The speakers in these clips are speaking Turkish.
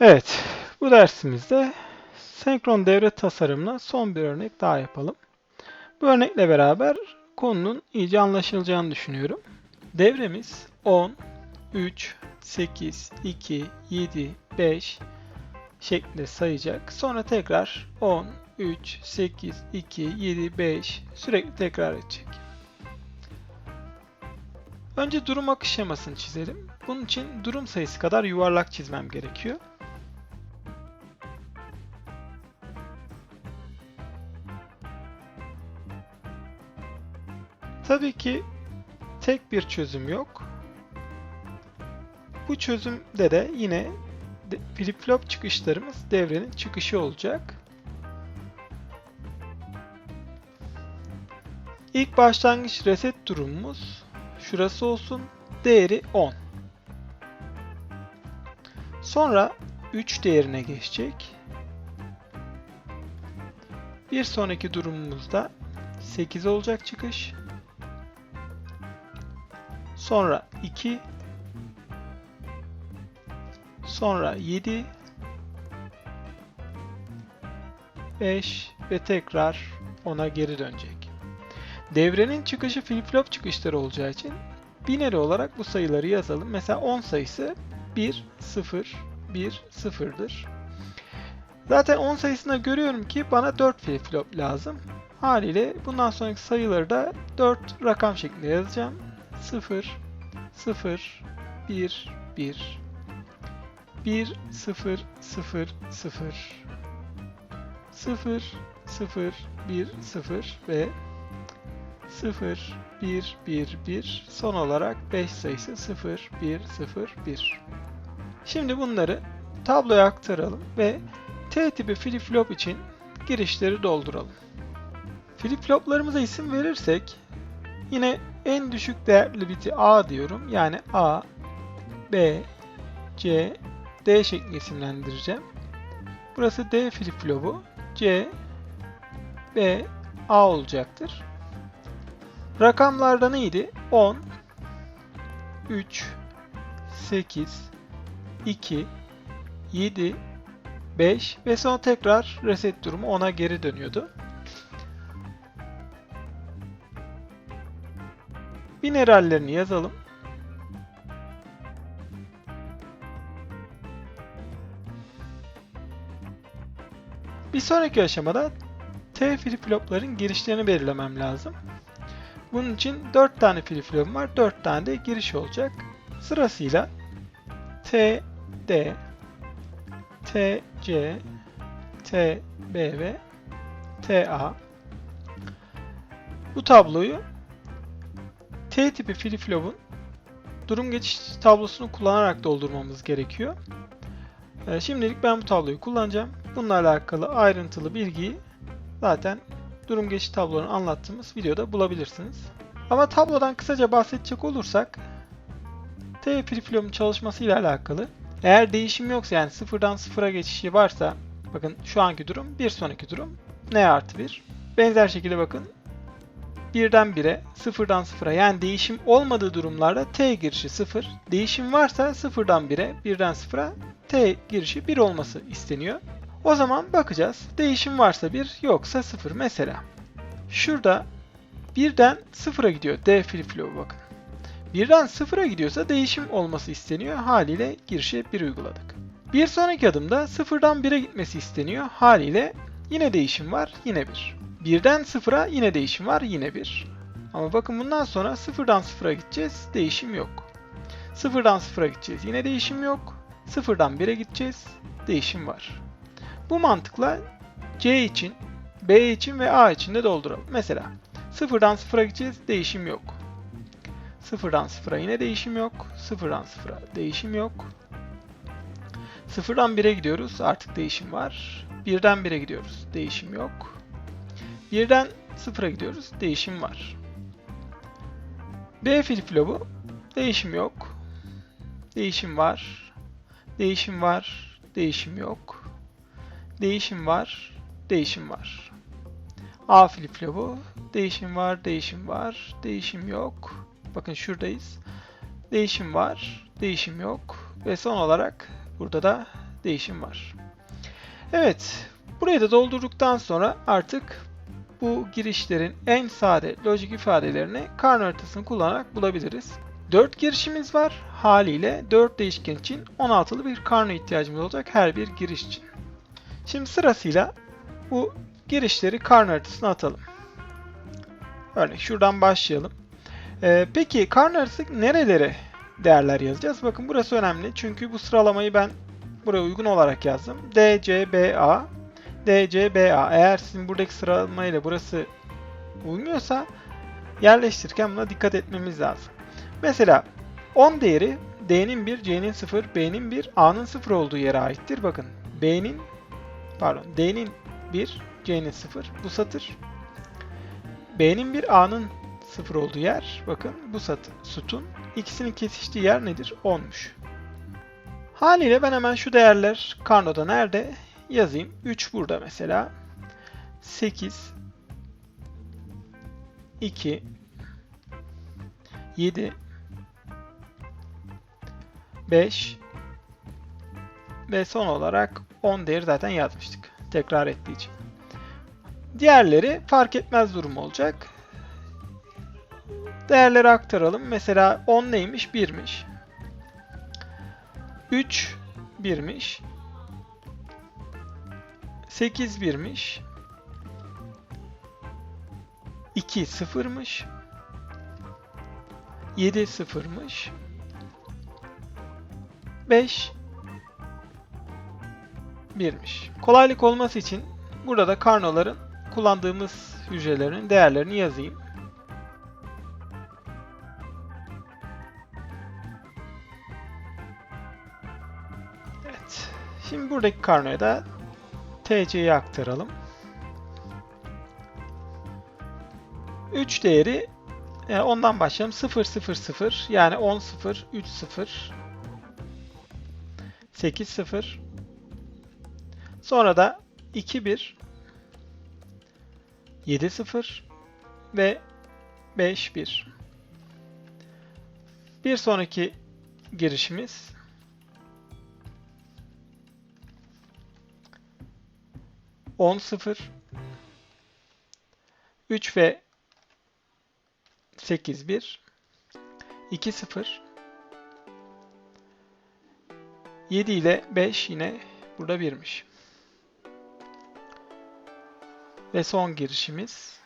Evet, bu dersimizde senkron devre tasarımına son bir örnek daha yapalım. Bu örnekle beraber konunun iyice anlaşılacağını düşünüyorum. Devremiz 10, 3, 8, 2, 7, 5 şeklinde sayacak. Sonra tekrar 10, 3, 8, 2, 7, 5 sürekli tekrar edecek. Önce durum akış şemasını çizelim. Bunun için durum sayısı kadar yuvarlak çizmem gerekiyor. Tabii ki tek bir çözüm yok. Bu çözümde de yine flip-flop çıkışlarımız devrenin çıkışı olacak. İlk başlangıç reset durumumuz şurası olsun. Değeri 10. Sonra 3 değerine geçecek. Bir sonraki durumumuzda 8 olacak çıkış. Sonra 2 sonra 7 5 ve tekrar 10'a geri dönecek. Devrenin çıkışı flip-flop çıkışları olacağı için binary olarak bu sayıları yazalım. Mesela 10 sayısı 1, 0, 1, 0'dır. Zaten 10 sayısında görüyorum ki bana 4 flip-flop lazım. Haliyle bundan sonraki sayıları da 4 rakam şeklinde yazacağım. 0, 0, 1, 1, 1, 0, 0, 0, 0, 0, 1, 0 ve 0, 1, 1, 1 son olarak 5 sayısı 0, 1, 0, 1. Şimdi bunları tabloya aktaralım ve T tipi flip-flop için girişleri dolduralım. Flip-floplarımıza isim verirsek yine en düşük değerli biti A diyorum. Yani A, B, C, D şeklinde isimlendireceğim. Burası D flip-flopu. C, B, A olacaktır. Rakamlarda neydi? 10, 3, 8, 2, 7, 5 ve sonra tekrar reset durumu 10'a geri dönüyordu. Minerallerini yazalım. Bir sonraki aşamada T flip-flopların girişlerini belirlemem lazım. Bunun için 4 tane flip-flop'um var. 4 tane de giriş olacak. Sırasıyla T, D, T, C, T, B ve T, A. Bu tabloyu T tipi flip-flop'un durum geçiş tablosunu kullanarak doldurmamız gerekiyor. Ee, şimdilik ben bu tabloyu kullanacağım. Bununla alakalı ayrıntılı bilgiyi zaten durum geçiş tablonu anlattığımız videoda bulabilirsiniz. Ama tablodan kısaca bahsedecek olursak T flip-flop'un çalışması ile alakalı eğer değişim yoksa yani sıfırdan sıfıra geçişi varsa bakın şu anki durum bir sonraki durum N artı 1. Benzer şekilde bakın birden 1'e, sıfırdan sıfıra yani değişim olmadığı durumlarda t girişi 0, değişim varsa sıfırdan 1'e, birden sıfıra t girişi 1 olması isteniyor. O zaman bakacağız. Değişim varsa 1, yoksa 0 mesela. Şurada birden sıfıra gidiyor D flip flop'u bakın. Birden sıfıra gidiyorsa değişim olması isteniyor. Haliyle girişe 1 uyguladık. Bir sonraki adımda sıfırdan 1'e gitmesi isteniyor. Haliyle yine değişim var, yine 1. Birden sıfıra yine değişim var, yine 1. Ama bakın bundan sonra sıfırdan sıfıra gideceğiz, değişim yok. Sıfırdan sıfıra gideceğiz, yine değişim yok. Sıfırdan 1'e gideceğiz, değişim var. Bu mantıkla C için, B için ve A için de dolduralım. Mesela sıfırdan sıfıra gideceğiz, değişim yok. Sıfırdan sıfıra yine değişim yok. Sıfırdan sıfıra değişim yok. Sıfırdan 1'e gidiyoruz, artık değişim var. Birden 1'e gidiyoruz, değişim yok. Birden sıfıra gidiyoruz. Değişim var. B flip-flop'u değişim yok. Değişim var. Değişim var. Değişim yok. Değişim var. Değişim var. A flip-flop'u değişim var. Değişim var. Değişim yok. Bakın şuradayız. Değişim var. Değişim yok. Ve son olarak burada da değişim var. Evet, burayı da doldurduktan sonra artık bu girişlerin en sade lojik ifadelerini karne haritasını kullanarak bulabiliriz. 4 girişimiz var. Haliyle 4 değişken için 16'lı bir karne ihtiyacımız olacak her bir giriş için. Şimdi sırasıyla bu girişleri karne haritasına atalım. Örnek şuradan başlayalım. Ee, peki karne haritası nerelere değerler yazacağız? Bakın burası önemli çünkü bu sıralamayı ben buraya uygun olarak yazdım. D, C, B, A, D, C, B, A. Eğer sizin buradaki sıralamayla burası uymuyorsa yerleştirirken buna dikkat etmemiz lazım. Mesela 10 değeri D'nin 1, C'nin 0, B'nin 1, A'nın 0 olduğu yere aittir. Bakın B'nin pardon D'nin 1, C'nin 0 bu satır. B'nin 1, A'nın 0 olduğu yer bakın bu satır, sütun. İkisinin kesiştiği yer nedir? 10'muş. Haliyle ben hemen şu değerler Karno'da nerede yazayım. 3 burada mesela. 8 2 7 5 ve son olarak 10 değeri zaten yazmıştık. Tekrar ettiği için. Diğerleri fark etmez durum olacak. Değerleri aktaralım. Mesela 10 neymiş? 1'miş. 3 1'miş. 8 1'miş. 2 0'mış. 7 0'mış. 5 1'miş. Kolaylık olması için burada da karnoların kullandığımız hücrelerinin değerlerini yazayım. Evet. Şimdi buradaki karnoya da TC'yi aktaralım. 3 değeri e, ondan başlayalım. 0 0 0 yani 10 0 3 0 8 0 sonra da 2 1 7 0 ve 5 1 bir sonraki girişimiz 10 0 3 ve 8 1 2 0 7 ile 5 yine burada 1'miş. Ve son girişimiz.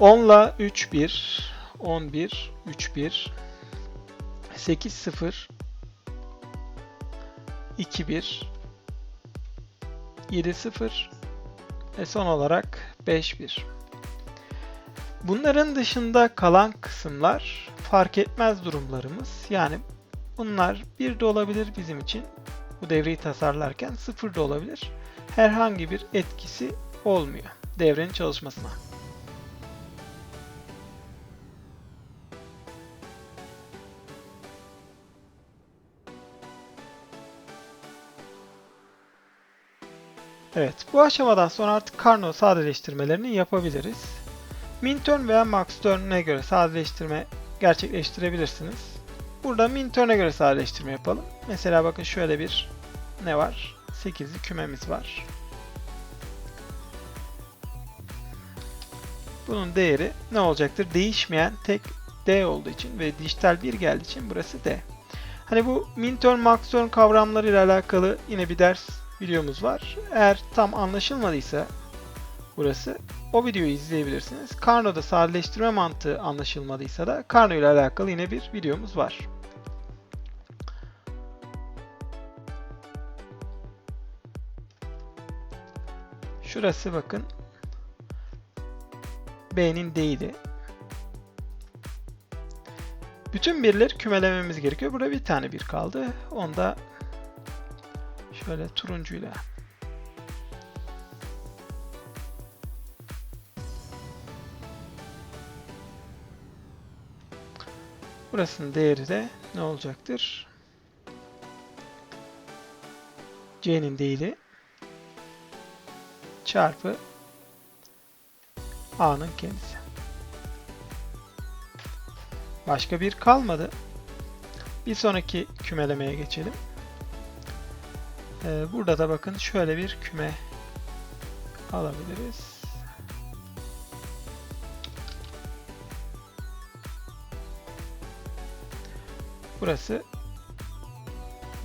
10 ile 3 1 11 3 1 8 0 2 1 7 0 ve son olarak 5 1 Bunların dışında kalan kısımlar fark etmez durumlarımız. Yani bunlar 1 de olabilir bizim için bu devreyi tasarlarken 0 da olabilir. Herhangi bir etkisi olmuyor devrenin çalışmasına. Evet, bu aşamadan sonra artık Carnot sadeleştirmelerini yapabiliriz. Minturn veya Maxturn'e göre sadeleştirme gerçekleştirebilirsiniz. Burada Minturn'e göre sadeleştirme yapalım. Mesela bakın şöyle bir ne var? 8'li kümemiz var. Bunun değeri ne olacaktır? Değişmeyen tek D olduğu için ve dijital 1 geldiği için burası D. Hani bu Minturn, Maxturn kavramları ile alakalı yine bir ders videomuz var. Eğer tam anlaşılmadıysa burası o videoyu izleyebilirsiniz. Carno'da sadeleştirme mantığı anlaşılmadıysa da Carno ile alakalı yine bir videomuz var. Şurası bakın B'nin değili. Bütün birleri kümelememiz gerekiyor. Burada bir tane bir kaldı. Onda şöyle turuncuyla Burasının değeri de ne olacaktır? C'nin değili çarpı A'nın kendisi. Başka bir kalmadı. Bir sonraki kümelemeye geçelim. Ee, burada da bakın şöyle bir küme alabiliriz. Burası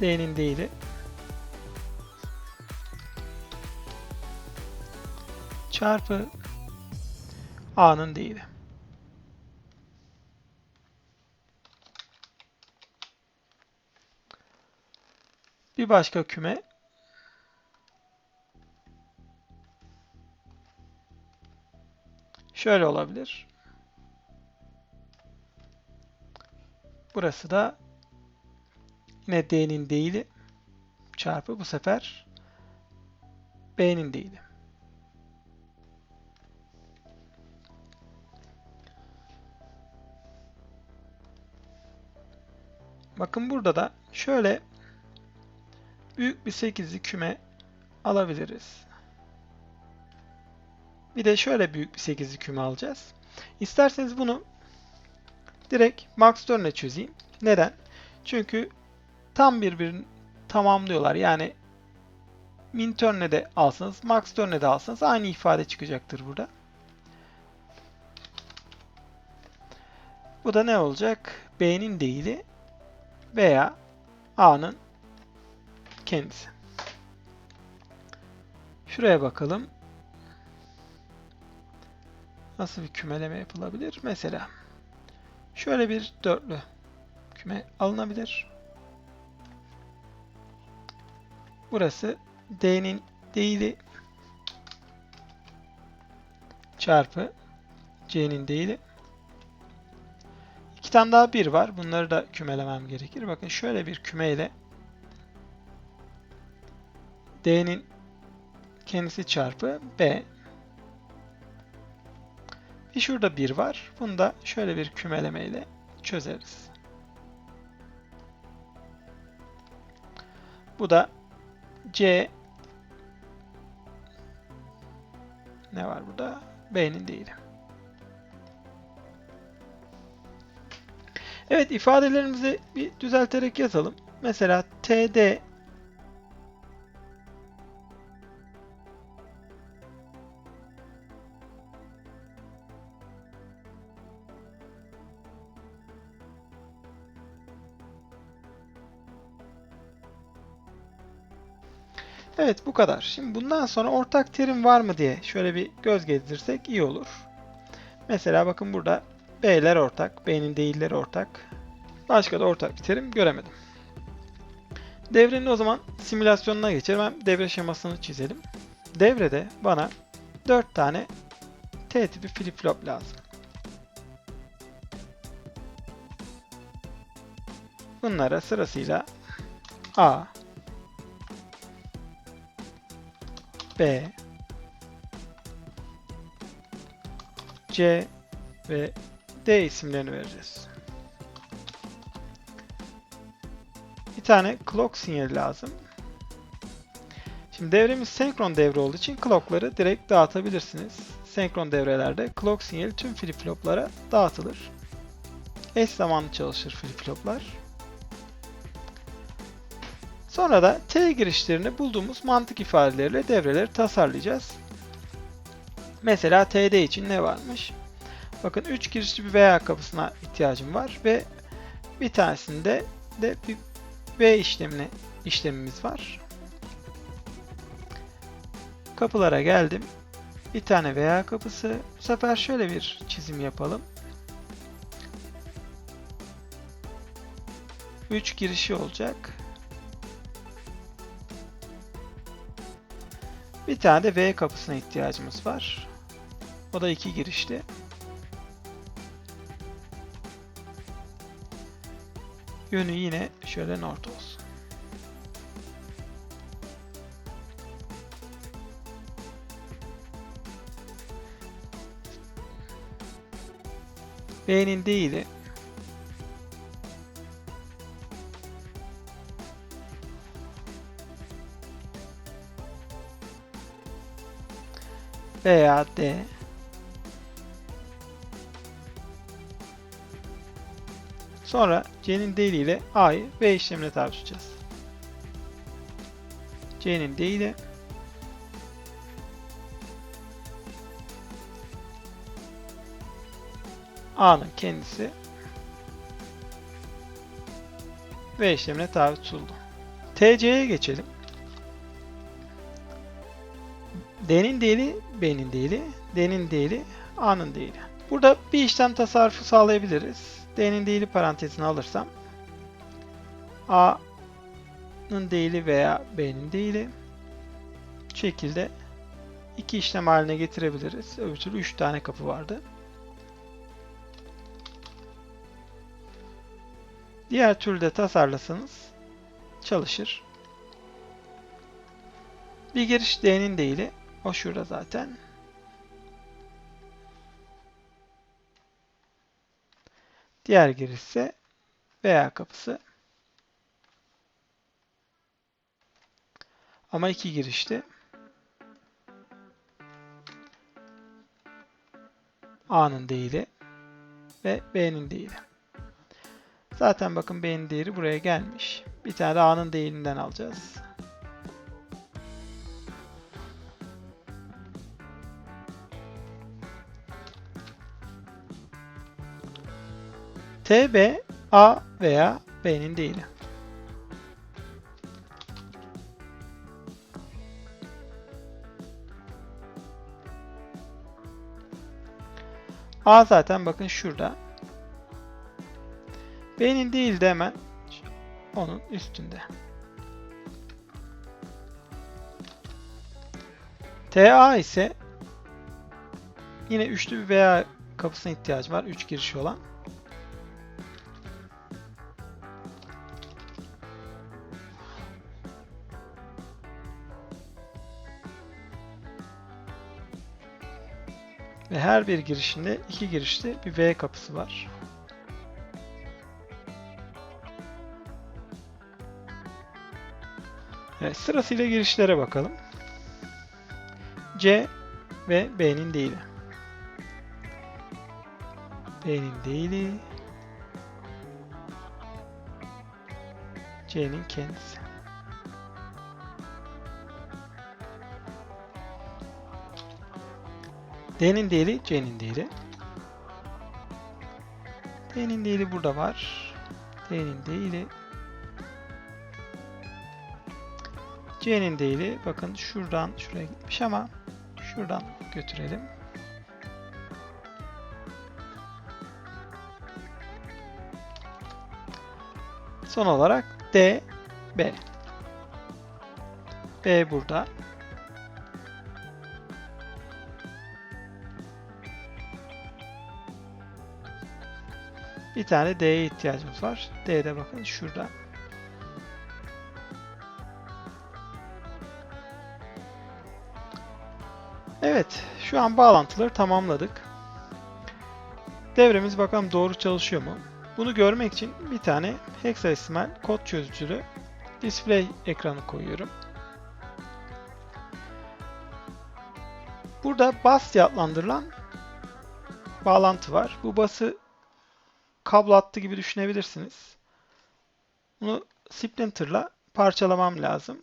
D'nin değili. Çarpı A'nın değili. Bir başka küme şöyle olabilir. Burası da yine D'nin değili çarpı bu sefer B'nin değili. Bakın burada da şöyle büyük bir 8'li küme alabiliriz. Bir de şöyle büyük bir 8'li küme alacağız. İsterseniz bunu direkt Max Turner'e çözeyim. Neden? Çünkü tam birbirini tamamlıyorlar. Yani min turne de alsanız, max turne de alsanız aynı ifade çıkacaktır burada. Bu da ne olacak? B'nin değili veya A'nın kendisi. Şuraya bakalım. Nasıl bir kümeleme yapılabilir? Mesela şöyle bir dörtlü küme alınabilir. Burası D'nin değili çarpı C'nin değili. İki tane daha 1 var. Bunları da kümelemem gerekir. Bakın şöyle bir kümeyle D'nin kendisi çarpı B. Bir şurada 1 var. Bunu da şöyle bir kümelemeyle çözeriz. Bu da C ne var burada? B'nin değili. Evet ifadelerimizi bir düzelterek yazalım. Mesela TD Evet bu kadar. Şimdi bundan sonra ortak terim var mı diye şöyle bir göz gezdirsek iyi olur. Mesela bakın burada B'ler ortak, B'nin değilleri ortak. Başka da ortak bir terim göremedim. Devrenin o zaman simülasyonuna geçelim. Hem devre şemasını çizelim. Devrede bana 4 tane T tipi flip flop lazım. Bunlara sırasıyla A, B, C ve D isimlerini vereceğiz. Bir tane clock sinyali lazım. Şimdi devremiz senkron devre olduğu için clock'ları direkt dağıtabilirsiniz. Senkron devrelerde clock sinyali tüm flip flop'lara dağıtılır. Eş zamanlı çalışır flip flop'lar. Sonra da T girişlerini bulduğumuz mantık ifadeleriyle devreleri tasarlayacağız. Mesela TD için ne varmış? Bakın 3 girişli bir veya kapısına ihtiyacım var ve bir tanesinde de bir V işlemine işlemimiz var. Kapılara geldim. Bir tane veya kapısı. Bu sefer şöyle bir çizim yapalım. 3 girişi olacak. Bir tane de V kapısına ihtiyacımız var. O da iki girişli. Yönü yine şöyle north olsun. B'nin değili veya D Sonra C'nin değili ile A'yı V işlemine tabi tutacağız. C'nin değili A'nın kendisi V işlemine tabi tutuldu. TC'ye geçelim. D'nin değili B'nin değili, D'nin değili A'nın değili. Burada bir işlem tasarrufu sağlayabiliriz. D'nin değili parantezine alırsam A'nın değili veya B'nin değili bu şekilde iki işlem haline getirebiliriz. Öbür türlü 3 tane kapı vardı. Diğer türlü de tasarlasanız çalışır. Bir giriş D'nin değili. O şurada zaten. Diğer giriş ise veya kapısı. Ama iki girişti. A'nın değili ve B'nin değili. Zaten bakın B'nin değeri buraya gelmiş. Bir tane A'nın değilinden alacağız. TB A veya B'nin değili. A zaten bakın şurada. B'nin değil de hemen onun üstünde. TA ise yine üçlü bir veya kapısına ihtiyacı var. Üç girişi olan. Ve her bir girişinde iki girişte bir V kapısı var. Evet, sırasıyla girişlere bakalım. C ve B'nin değili. B'nin değili. C'nin kendisi. D'nin değili, C'nin değili. D'nin değili burada var. D'nin değili. C'nin değili bakın şuradan şuraya gitmiş ama şuradan götürelim. Son olarak D, B. B burada. Bir tane D'ye ihtiyacımız var. D de bakın şurada. Evet, şu an bağlantıları tamamladık. Devremiz bakalım doğru çalışıyor mu? Bunu görmek için bir tane hexadesimal kod çözücülü display ekranı koyuyorum. Burada bus diye adlandırılan bağlantı var. Bu bası kablo hattı gibi düşünebilirsiniz. Bunu splinter'la parçalamam lazım.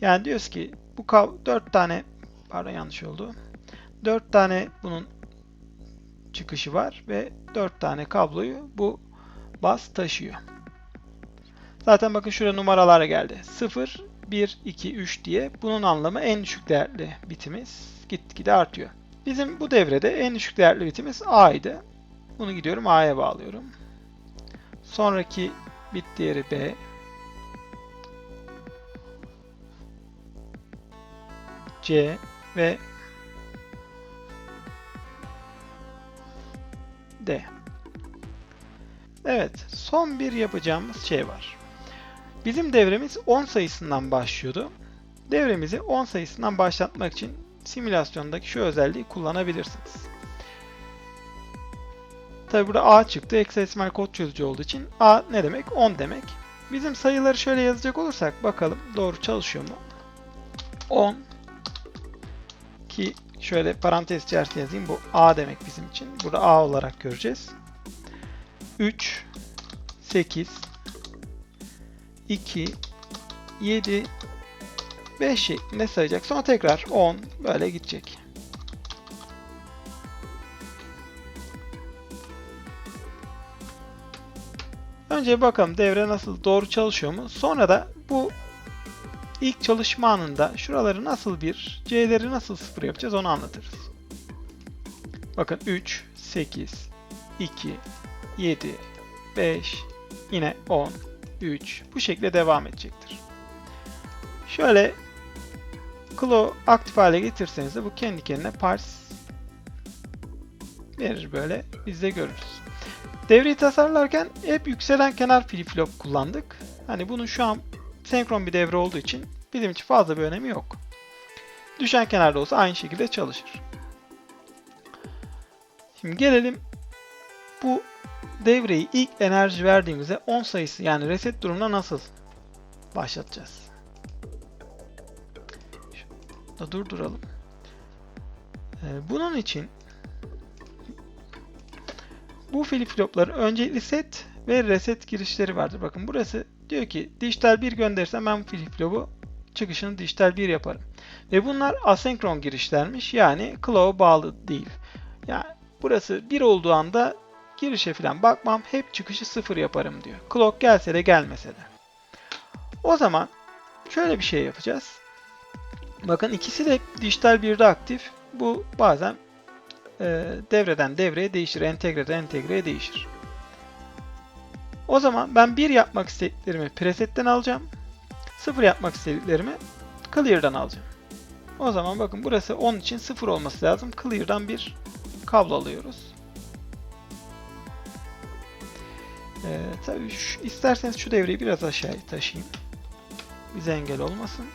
Yani diyoruz ki bu 4 tane pardon yanlış oldu. 4 tane bunun çıkışı var ve 4 tane kabloyu bu bas taşıyor. Zaten bakın şuraya numaralar geldi. 0, 1, 2, 3 diye. Bunun anlamı en düşük değerli bitimiz. Gitgide artıyor. Bizim bu devrede en düşük değerli bitimiz A'ydı. Bunu gidiyorum A'ya bağlıyorum. Sonraki bit değeri B. C ve D. Evet, son bir yapacağımız şey var. Bizim devremiz 10 sayısından başlıyordu. Devremizi 10 sayısından başlatmak için simülasyondaki şu özelliği kullanabilirsiniz. Tabi burada A çıktı. Hexadesimal kod çözücü olduğu için A ne demek? 10 demek. Bizim sayıları şöyle yazacak olursak bakalım doğru çalışıyor mu? 10 ki şöyle parantez içerisinde yazayım. Bu A demek bizim için. Burada A olarak göreceğiz. 3, 8, 2, 7, 5 şeklinde sayacak. Sonra tekrar 10 böyle gidecek. Önce bakalım devre nasıl doğru çalışıyor mu? Sonra da bu ilk çalışma anında şuraları nasıl bir, C'leri nasıl sıfır yapacağız onu anlatırız. Bakın 3, 8, 2, 7, 5, yine 10, 3 bu şekilde devam edecektir. Şöyle Clo aktif hale getirseniz de bu kendi kendine parse verir böyle. Biz de görürüz. Devreyi tasarlarken hep yükselen kenar flip flop kullandık. Hani bunun şu an senkron bir devre olduğu için bizim için fazla bir önemi yok. Düşen kenarda olsa aynı şekilde çalışır. Şimdi gelelim bu devreyi ilk enerji verdiğimizde 10 sayısı yani reset durumuna nasıl başlatacağız? Da durduralım. Ee, bunun için bu flip flopların öncelikli set ve reset girişleri vardır. Bakın burası diyor ki dijital 1 gönderirsem ben bu flip flopu çıkışını dijital 1 yaparım. Ve bunlar asenkron girişlermiş. Yani clock'a bağlı değil. Yani burası 1 olduğu anda girişe falan bakmam. Hep çıkışı 0 yaparım diyor. Clock gelse de gelmese de. O zaman şöyle bir şey yapacağız. Bakın ikisi de dijital 1'de aktif. Bu bazen devreden devreye değişir. Entegreden entegreye değişir. O zaman ben 1 yapmak istediklerimi presetten alacağım. 0 yapmak istediklerimi clear'dan alacağım. O zaman bakın burası 10 için 0 olması lazım. Clear'dan bir kablo alıyoruz. Ee, tabii şu, isterseniz şu devreyi biraz aşağıya taşıyayım. Bize engel olmasın.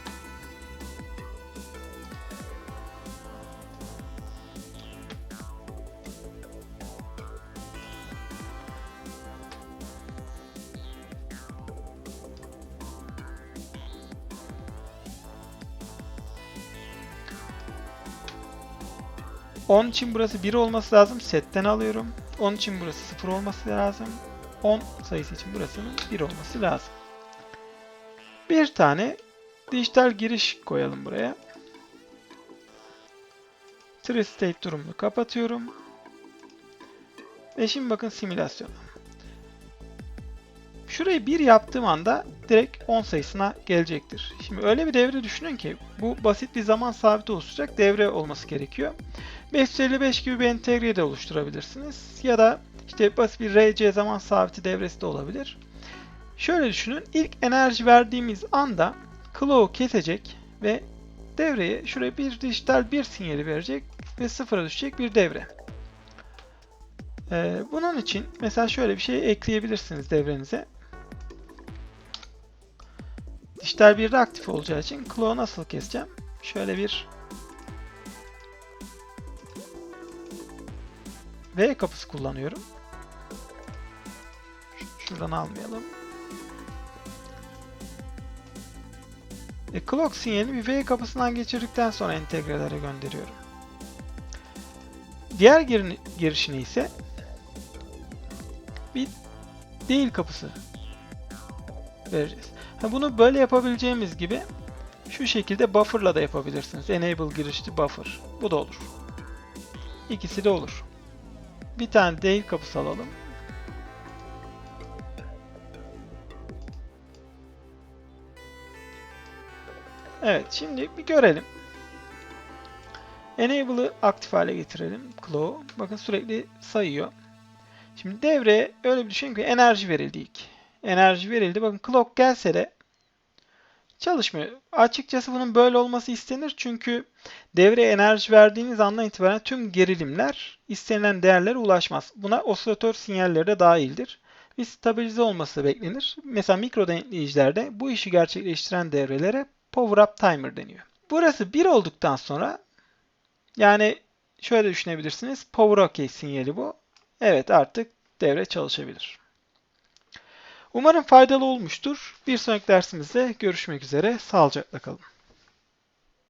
Onun için burası 1 olması lazım. Setten alıyorum. Onun için burası 0 olması lazım. 10 sayısı için burasının 1 olması lazım. Bir tane dijital giriş koyalım buraya. Tree state durumunu kapatıyorum. Ve şimdi bakın simülasyona. Şurayı 1 yaptığım anda direkt 10 sayısına gelecektir. Şimdi öyle bir devre düşünün ki bu basit bir zaman sabiti oluşturacak devre olması gerekiyor. 555 gibi bir entegre de oluşturabilirsiniz. Ya da işte basit bir RC zaman sabiti devresi de olabilir. Şöyle düşünün. ilk enerji verdiğimiz anda clock'u kesecek ve devreye şuraya bir dijital bir sinyali verecek ve sıfıra düşecek bir devre. Ee, bunun için mesela şöyle bir şey ekleyebilirsiniz devrenize. Dijital 1'de aktif olacağı için clock'u nasıl keseceğim? Şöyle bir V kapısı kullanıyorum. Şuradan almayalım. E, clock sinyalini bir V kapısından geçirdikten sonra entegrelere gönderiyorum. Diğer gir girişini ise bir değil kapısı vereceğiz. Bunu böyle yapabileceğimiz gibi şu şekilde buffer'la da yapabilirsiniz. Enable girişli buffer. Bu da olur. İkisi de olur. Bir tane değil kapısı alalım. Evet şimdi bir görelim. Enable'ı aktif hale getirelim. Claw. Bakın sürekli sayıyor. Şimdi devreye öyle bir düşünün ki enerji verildi ilk. Enerji verildi. Bakın clock gelse de çalışmıyor. Açıkçası bunun böyle olması istenir çünkü devreye enerji verdiğiniz andan itibaren tüm gerilimler istenilen değerlere ulaşmaz. Buna osilatör sinyalleri de dahildir. Ve stabilize olması beklenir. Mesela mikro denetleyicilerde bu işi gerçekleştiren devrelere power up timer deniyor. Burası 1 olduktan sonra yani şöyle düşünebilirsiniz. Power OK sinyali bu. Evet artık devre çalışabilir. Umarım faydalı olmuştur. Bir sonraki dersimizde görüşmek üzere. Sağlıcakla kalın.